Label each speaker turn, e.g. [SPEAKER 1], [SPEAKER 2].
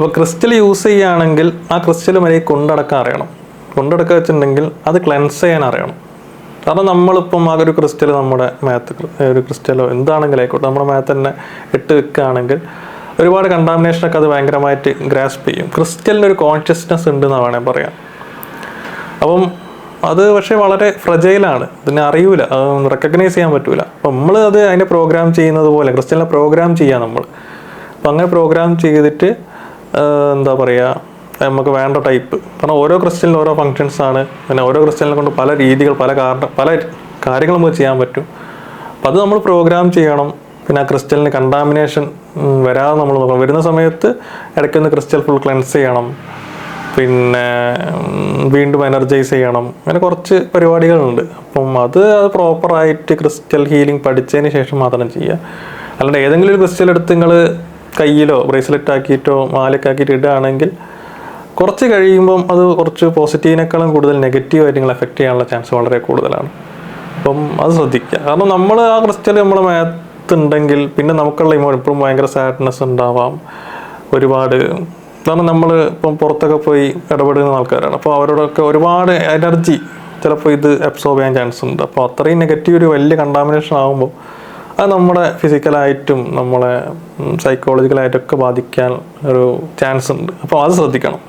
[SPEAKER 1] അപ്പോൾ crystal use ചെയ്യുകയാണെങ്കിൽ ആ ക്രിസ്റ്റൽ മര്യാദ കൊണ്ടടക്കാൻ അറിയണം. കൊണ്ടടക്കുക വെച്ചിട്ടുണ്ടെങ്കിൽ അത് ക്ലെൻസ് ചെയ്യാൻ അറിയണം. കാരണം നമ്മളിപ്പം ആ ഒരു ക്രിസ്റ്റൽ നമ്മുടെ മാത്ത് ഒരു ക്രിസ്റ്റലോ എന്താണെങ്കിലും ആയിക്കോട്ടെ നമ്മുടെ മാത്ത് തന്നെ ഇട്ട് വെക്കുകയാണെങ്കിൽ ഒരുപാട് കണ്ടാമിനേഷനൊക്കെ അത് ഭയങ്കരമായിട്ട് ഗ്രാസ്പ് ചെയ്യും. ക്രിസ്റ്റലിന് ഒരു കോൺഷ്യസ്നെസ് ഉണ്ട് എന്നാണ് വേണേൽ പറയാം. അപ്പം അത് പക്ഷേ വളരെ ഫ്രജൈലാണ് ഇതിനെ അറിയൂല. റെക്കഗ്നൈസ് ചെയ്യാൻ പറ്റൂല. അപ്പം നമ്മൾ അത് അതിനെ പ്രോഗ്രാം ചെയ്യുന്നത് പോലെ ക്രിസ്റ്റലിനെ പ്രോഗ്രാം ചെയ്യുക നമ്മൾ അപ്പം അങ്ങനെ പ്രോഗ്രാം ചെയ്തിട്ട് എന്താ പറയുക നമുക്ക് വേണ്ട ടൈപ്പ് കാരണം ഓരോ ക്രിസ്റ്റലിനും ഓരോ ഫങ്ഷൻസ് ആണ്. പിന്നെ ഓരോ ക്രിസ്റ്റലിനെ കൊണ്ട് പല രീതികൾ പല കാരണം പല കാര്യങ്ങൾ നമുക്ക് ചെയ്യാൻ പറ്റും. അപ്പം അത് നമ്മൾ പ്രോഗ്രാം ചെയ്യണം. പിന്നെ ആ ക്രിസ്റ്റലിന് കണ്ടാമിനേഷൻ വരാതെ നമ്മൾ നോക്കണം. വരുന്ന സമയത്ത് ഇടയ്ക്കൊന്ന് ക്രിസ്റ്റൽ ഫുൾ ക്ലെൻസ് ചെയ്യണം. പിന്നെ വീണ്ടും എനർജൈസ് ചെയ്യണം. അങ്ങനെ കുറച്ച് പരിപാടികളുണ്ട്. അപ്പം അത് അത് പ്രോപ്പറായിട്ട് ക്രിസ്റ്റൽ ഹീലിംഗ് പഠിച്ചതിന് ശേഷം മാത്രം ചെയ്യുക. അല്ലാണ്ട് ഏതെങ്കിലും ഒരു ക്രിസ്റ്റൽ എടുത്ത് നിങ്ങൾ കയ്യിലോ ബ്രേസ്ലെറ്റ് ആക്കിയിട്ടോ മാലയൊക്കെ ആക്കിയിട്ട് ഇടുകയാണെങ്കിൽ കുറച്ച് കഴിയുമ്പം അത് കുറച്ച് പോസിറ്റീവിനേക്കാളും കൂടുതൽ നെഗറ്റീവായിട്ട് നിങ്ങൾ എഫക്റ്റ് ചെയ്യാനുള്ള ചാൻസ് വളരെ കൂടുതലാണ്. അപ്പം അത് ശ്രദ്ധിക്കുക. കാരണം നമ്മൾ ആ ക്രിസ്റ്റൽ നമ്മുടെ മേത്തുണ്ടെങ്കിൽ പിന്നെ നമുക്കുള്ള ഇമോ ഇപ്പോഴും ഭയങ്കര സാഡ്നെസ് ഉണ്ടാവാം. ഒരുപാട് കാരണം നമ്മൾ ഇപ്പം പുറത്തൊക്കെ പോയി ഇടപെടുന്ന ആൾക്കാരാണ്. അപ്പോൾ അവരോടൊക്കെ ഒരുപാട് എനർജി ചിലപ്പോൾ ഇത് അബ്സോർബ് ചെയ്യാൻ ചാൻസ് ഉണ്ട്. അപ്പോൾ അത്രയും നെഗറ്റീവ് ഒരു വലിയ കണ്ടാമിനേഷൻ ആകുമ്പോൾ അത് നമ്മുടെ ഫിസിക്കലായിട്ടും നമ്മളെ സൈക്കോളജിക്കലായിട്ടൊക്കെ ബാധിക്കാൻ ഒരു ചാൻസ് ഉണ്ട്. അപ്പോൾ അത് ശ്രദ്ധിക്കണം.